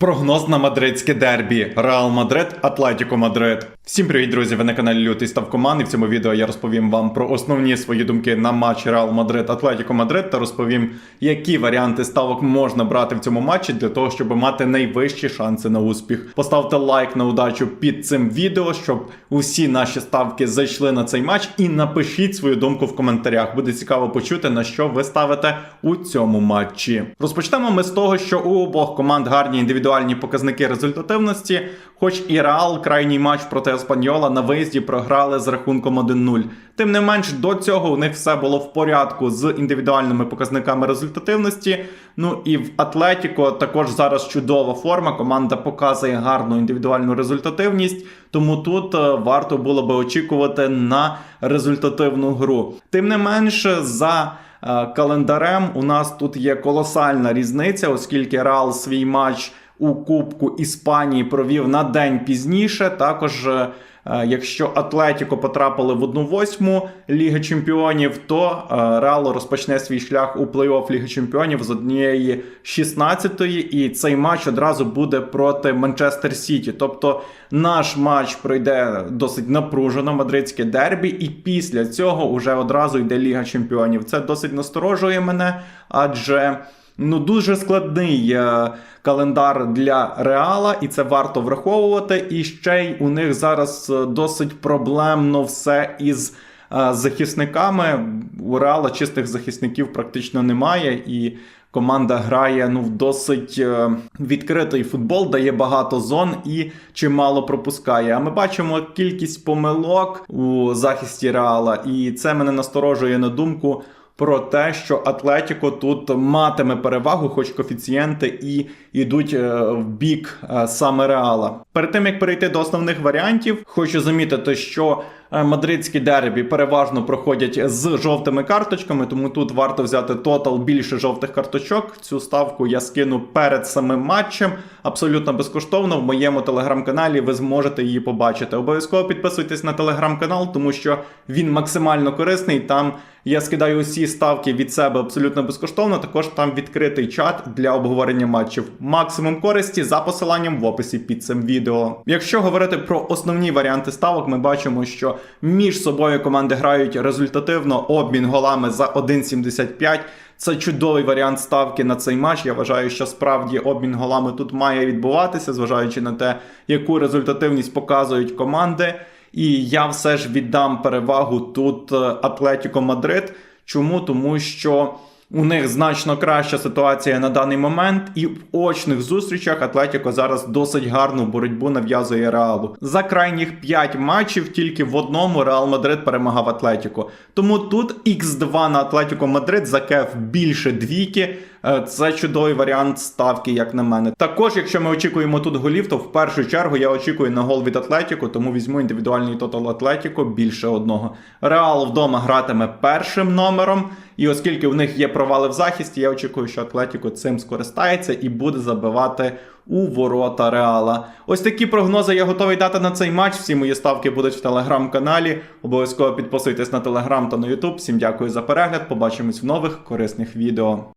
Прогноз на мадридське дербі Реал Мадрид, Атлетіко Мадрид. Всім привіт, друзі! Ви на каналі Лютий Ставкоман. І в цьому відео я розповім вам про основні свої думки на матч Реал Мадрид, Атлетіко Мадрид та розповім, які варіанти ставок можна брати в цьому матчі для того, щоб мати найвищі шанси на успіх. Поставте лайк на удачу під цим відео, щоб усі наші ставки зайшли на цей матч. І напишіть свою думку в коментарях. Буде цікаво почути, на що ви ставите у цьому матчі. Розпочнемо ми з того, що у обох команд гарні індивідуальні показники результативності, хоч і Реал крайній матч проти Еспаньола на виїзді програли з рахунком 1-0. Тим не менш, до цього у них все було в порядку з індивідуальними показниками результативності. Ну і в Атлетіко також зараз чудова форма. Команда показує гарну індивідуальну результативність, тому тут е, варто було би очікувати на результативну гру. Тим не менш, за е, календарем у нас тут є колосальна різниця, оскільки Реал свій матч у Кубку Іспанії провів на день пізніше. Також, е, якщо Атлетіко потрапили в 1-8 Ліги Чемпіонів, то е, Реал розпочне свій шлях у плей-офф Ліги Чемпіонів з однієї 16-ї, і цей матч одразу буде проти Манчестер Сіті. Тобто наш матч пройде досить напружено мадридське дербі, і після цього вже одразу йде Ліга Чемпіонів. Це досить насторожує мене, адже. Ну, дуже складний е, календар для Реала, і це варто враховувати. І ще й у них зараз е, досить проблемно все із е, захисниками. У Реала чистих захисників практично немає, і команда грає ну в досить е, відкритий футбол, дає багато зон і чимало пропускає. А ми бачимо кількість помилок у захисті Реала, і це мене насторожує на думку про те, що Атлетіко тут матиме перевагу, хоч коефіцієнти і йдуть е, в бік е, саме Реала. Перед тим як перейти до основних варіантів, хочу замітити, що мадридські дербі переважно проходять з жовтими карточками, тому тут варто взяти тотал більше жовтих карточок. Цю ставку я скину перед самим матчем абсолютно безкоштовно. В моєму телеграм-каналі ви зможете її побачити. Обов'язково підписуйтесь на телеграм-канал, тому що він максимально корисний. Там я скидаю усі ставки від себе абсолютно безкоштовно. Також там відкритий чат для обговорення матчів. Максимум користі за посиланням в описі під цим відео. Якщо говорити про основні варіанти ставок, ми бачимо, що між собою команди грають результативно обмін голами за 1,75. Це чудовий варіант ставки на цей матч. Я вважаю, що справді обмін голами тут має відбуватися, зважаючи на те, яку результативність показують команди. І я все ж віддам перевагу тут е, Атлетіко Мадрид. Чому? Тому що у них значно краща ситуація на даний момент, і в очних зустрічах Атлетіко зараз досить гарну боротьбу нав'язує Реалу. За крайніх 5 матчів тільки в одному Реал Мадрид перемагав Атлетіко. Тому тут Х2 на Атлетіко Мадрид за кеф більше двійки. Е, Це чудовий варіант ставки, як на мене. Також, якщо ми очікуємо тут голів, то в першу чергу я очікую на гол від Атлетіко, тому візьму індивідуальний тотал Атлетіко більше одного. Реал вдома гратиме першим номером. І оскільки в них є провали в захисті, я очікую, що Атлетіко цим скористається і буде забивати у ворота Реала. Ось такі прогнози я готовий дати на цей матч. Всі мої ставки будуть в телеграм-каналі. Обов'язково підписуйтесь на телеграм та на ютуб. Всім дякую за перегляд. Побачимось в нових корисних відео.